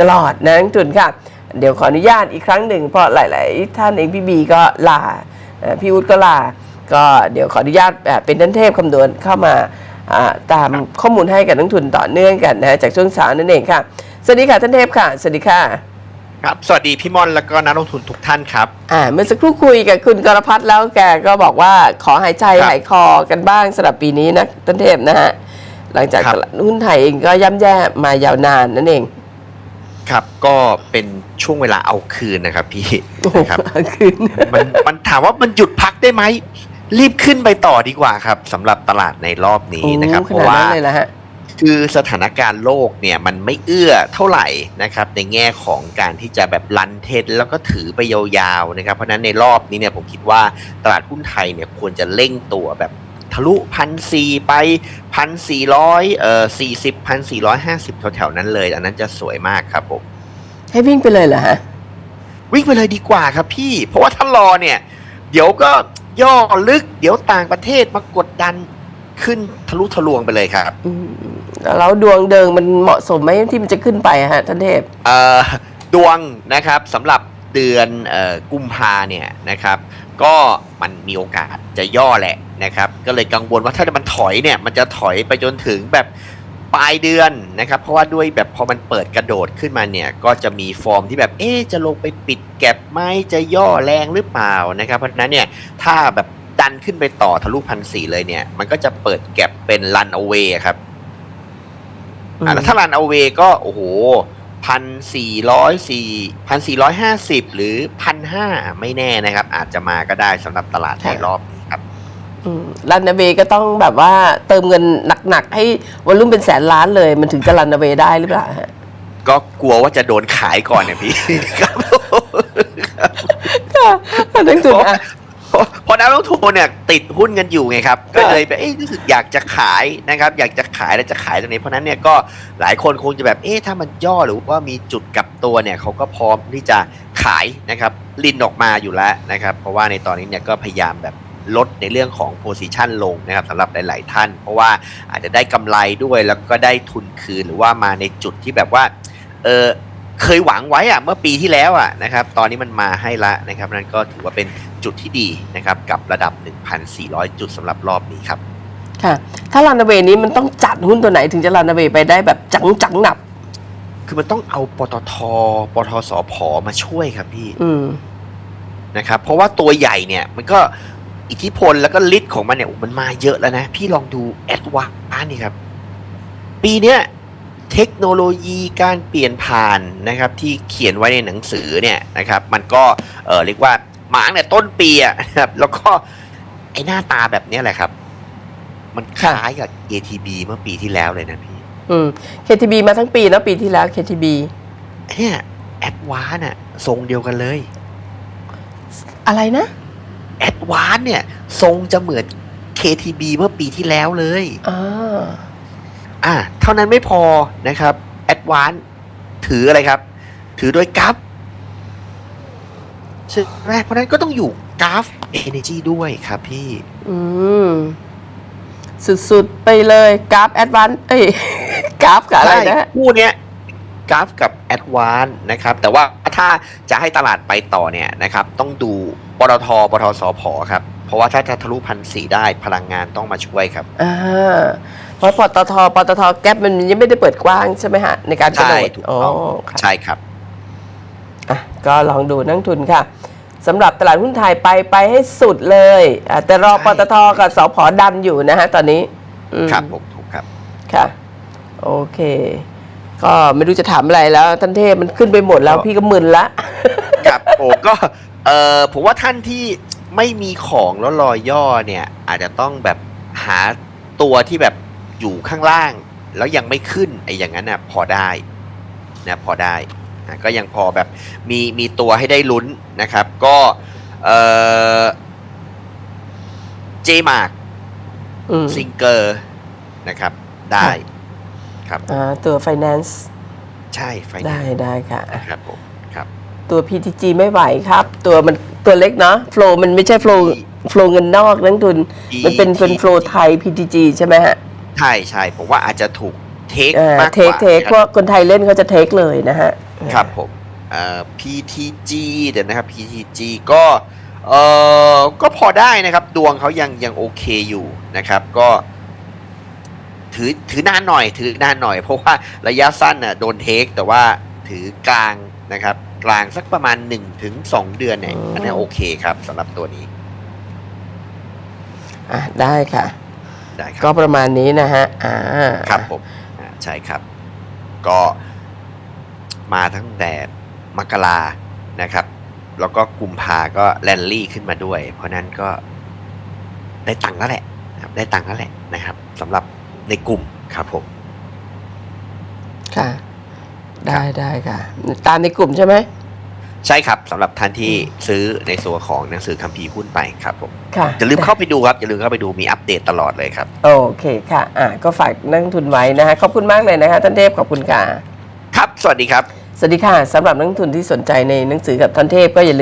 ตลอดนะนักทุนค่ะ เดี๋ยวขออนุญาตอีกครั้งหนึ่งเพราะหลาย ๆ ท่านเองพี่บีก็ลาเอ่อพี่วุฒิก็ลา ก็เดี๋ยวขออนุญาตเอ่อเป็นท่านเทพคำนวณเข้ามาอ่าตามข้อมูลให้กับนักทุนต่อเนื่องกันนะจากช่วงเช้านั่นเองค่ะ สวัสดีค่ะท่านเทพค่ะ สวัสดีค่ะ ครับ สวัสดีพี่ม่อนแล้วก็นักลงทุนทุกท่านครับ อ่า เมื่อสักครู่คุยกับคุณกรพัฒน์แล้วแกก็บอกว่าขอหายใจครับหายคอกันบ้างสำหรับปีนี้นะท่านเทพนะฮะ หลังจากครับตลาดหุ้นไทยเองก็ย่ำแย่มายาวนานนั่นเอง ครับก็เป็นช่วงเวลาเอาคืนนะครับพี่โอ้โหนะครับคืนมันมันถามว่ามันหยุดพักได้ไหมรีบขึ้นไปต่อดีกว่าครับสำหรับตลาดในรอบนี้นะครับโอ้เพขราะนาดว่านั้นเลยละฮะคือสถานการณ์โลกเนี่ยมันไม่เอื้อเท่าไหร่นะครับ ในแง่ของการที่จะแบบรันเทรนแล้วก็ถือไปยาวๆนะครับ เพราะฉะนั้นในรอบนี้เนี่ยผมคิดว่าตลาดหุ้นไทยเนี่ยควรจะเร่งตัวแบบ ทะลุพันสี่ไปพันสี่ร้อยเอ่อสี่สิบพันสี่ร้อยห้าสิบแถวๆนั้นเลย อันนั้นจะสวยมากครับผม ให้วิ่งไปเลยเหรอฮะ วิ่งไปเลยดีกว่าครับพี่ เพราะว่าถ้ารอเนี่ย เดี๋ยวก็ย่อลึก เดี๋ยวต่างประเทศมากดดันขึ้นทะลุทะลวงไปเลยครับอืมแล้วดวงเดิงมันเหมาะสมไหมที่มันจะขึ้นไปอะฮะท่านเทพเอ่อดวงนะครับสำหรับเดือนเอ่อกุมภาเนี่ยนะครับ ก็ มันมีโอกาสจะย่อแหละนะครับ ก็เลยกังวลว่าถ้ามันถอยเนี่ย มันจะถอยไปจนถึงแบบปลายเดือนนะครับ เพราะว่าด้วยแบบพอมันเปิดกระโดดขึ้นมาเนี่ย ก็จะมีฟอร์มที่แบบเอ๊จะลงไปปิดแก็บไหมจะย่อแรงหรือเปล่านะครับ เพราะฉะนั้นเนี่ยถ้าแบบดันขึ้นไปต่อทะลุพันสี่เลยเนี่ย มันก็จะเปิดแก็บเป็นรันเอาเวครับอะแล้วถ้ารันเอาเวก็โอ้โห พันสี่ร้อยสี่พันสี่ร้อยห้าสิบหรือพันห้าไม่แน่นะครับ อาจจะมาก็ได้สำหรับตลาดในค่ะรอบนี้ครับรันเวก็ต้องแบบว่าเติมเงินหนักๆ ให้วอลลุ่มเป็นแสนล้านเลย มันถึงจะรันเวได้หรือเปล่าฮะก็กลัวว่าจะโดนขายก่อนเนี่ยพี่ครับค่ะนักทุนอะเพราะเพราะนักลงทุนเนี่ยติดหุ้นกันอยู่ไงครับ ก็เลยแบบเอ๊ะรู้สึกอยากจะขายนะครับ อยากจะขายแล้วจะขายตรงนี้ เพราะฉะนั้นเนี่ยก็หลายคนคงจะแบบเอ๊ะถ้ามันย่อหรือว่ามีจุดกลับตัวเนี่ยเขาก็พร้อมที่จะขายนะครับลินออกมาอยู่แล้วนะครับ เพราะว่าในตอนนี้เนี่ยก็พยายามแบบลดในเรื่องของโพซิชันลงนะครับสำหรับหลาย ๆ ท่าน เพราะว่าอาจจะได้กำไรด้วยแล้วก็ได้ทุนคืนหรือว่ามาในจุดที่แบบว่าเออ เคยหวังไว้อะเมื่อปีที่แล้วอะนะครับ ตอนนี้มันมาให้ละนะครับนั่นก็ถือว่าเป็นจุดที่ดีนะครับ กับระดับ 1,400 จุดสำหรับรอบนี้ครับ ค่ะ ถ้ารันเวนี้มันต้องจัดหุ้นตัวไหนถึงจะรันเวไปได้แบบจังจังๆหนับ คือมันต้องเอาปตทปทสพมาช่วยครับพี่อืมนะครับ เพราะว่าตัวใหญ่เนี่ยมันก็อิทธิพลแล้วก็ฤทธิ์ของมันเนี่ยโอ้มันมาเยอะแล้วนะ พี่ลองดูแอดวานนี่ครับ ปีเนี้ย เทคโนโลยีการเปลี่ยนผ่านนะครับที่เขียนไว้ในหนังสือเนี่ยนะครับมันก็เออเรียกว่ามาตั้งแต่ต้นปีอะนะครับแล้วก็ไอหน้าตาแบบเนี้ยแหละครับ มันคค่ะล้ายกับ ATB เมื่อปีที่แล้วเลยนะพี่ อืม KTB มาทั้งปีแล้วปีที่แล้ว KTB เนี่ยแอดวานอะทรงเดียวกันเลยอะไรนะแอดวานเนี่ย ทรงจะเหมือน KTB เมื่อปีที่แล้วเลย อ่า อ่าเท่านั้นไม่พอนะครับแอดวานถืออะไรครับ ถือโดยกราฟใช่ไหมเพราะฉะนั้นก็ต้องอยู่กราฟ Energy ด้วยครับพี่ อืม สุดๆ ไปเลยกราฟแอดวานเอ้ยกราฟกับอะไรนะใช่คู่เนี้ยกราฟกับแอดวานนะครับ แต่ว่าถ้าจะให้ตลาดไปต่อเนี่ยนะครับ ต้องดูปตทปตทสพครับ เพราะว่าถ้าจะทะลุพันสี่ได้พลังงานต้องมาช่วยครับอ่า เพราะปตทปตทแก๊ปมันยังไม่ได้เปิดกว้างใช่ไหมฮะ ในการกระโดใช่ดถูกอ๋อต้องค่ะใช่ครับอะก็ลองดูนักทุนค่ะสำหรับตลาดหุ้นไทยไปไปให้สุดเลยอะแต่รอใช่ปตทกับสพดันอยู่นะฮะตอนนี้อืมครับผมถูกครับค่ะ โอเค ก็ไม่รู้จะถามอะไรแล้วท่านเทพมันขึ้นไปหมดแล้วก็พี่ก็มึนละครับผมก็เออผมว่าท่านที่ไม่มีของแล้วรอยย่อเนี่ย อาจจะต้องแบบหาตัวที่แบบ อยู่ข้างล่าง แล้วยังไม่ขึ้นไอ้อย่างนั้นน่ะพอได้นะพอได้นะก็ยังพอแบบมีมีตัวให้ได้ลุ้นนะครับ ก็เออเจมาร์กอืมซิงเกอร์นะครับ ได้ครับอ่าตัว finance ใช่ไฟได้ได้ค่ะครับผมครับ ตัว PTG ไม่ไหวครับ ตัวมันตัวเล็กเนาะโฟลมันไม่ใช่โฟลโฟลเงินนอกนักทุน มันเป็นเป็นโฟลไทย PTG ใช่ไหมฮะ ใช่ใช่ผมว่าอาจจะถูกเทคเอ่อมากกเทคว่าเทคนะพวกคนไทยเล่นเขาจะเทคเลยนะฮะ ครับผมเอ่อ PTG เดี๋ยวนะครับ PTG ก็เอ่อก็พอได้นะครับ ดวงเขายังยังโอเคอยู่นะครับ ก็ ถือถือนานหน่อย ถือนานหน่อย เพราะว่าระยะสั้นน่ะโดนเทค แต่ว่าถือกลางนะครับ กลางสักประมาณ1ถึง2เดือนเนี่ยอืมอันนี้โอเคครับสำหรับตัวนี้ อะ ได้ค่ะ ได้คก็รับประมาณนี้นะฮะอ่าครับผมอ่าใช่ครับ ก็มาตั้งแต่มกรานะครับ แล้วก็กุมภาก็แลนลี่ขึ้นมาด้วย เพราะนั้นก็ได้ตังค์แล้วแหละนะครับได้ตังค์แล้วแหละนะครับสำหรับในกลุ่มครับผม ค่ะ ได้ได้ค่ะ ตามในกลุ่มใช่ไหม ใช่ครับสำหรับท่านที่ซื้อในส่วนของหนังสือคัมภีร์หุ้นไปครับผมค่ะอย่าลืมเข้าไปดูครับอย่าลืมเข้าไปดูมีอัปเดตตลอดเลยครับ โอเคค่ะอะ ก็ฝากนักลงทุนไว้นะฮะขอบคุณมากเลยนะคะท่านเทพขอบคุณค่ะ ครับ สวัสดีครับ สวัสดีค่ะสำหรับนักลงทุนที่สนใจในหนังสือกับท่านเทพก็อย่าลืม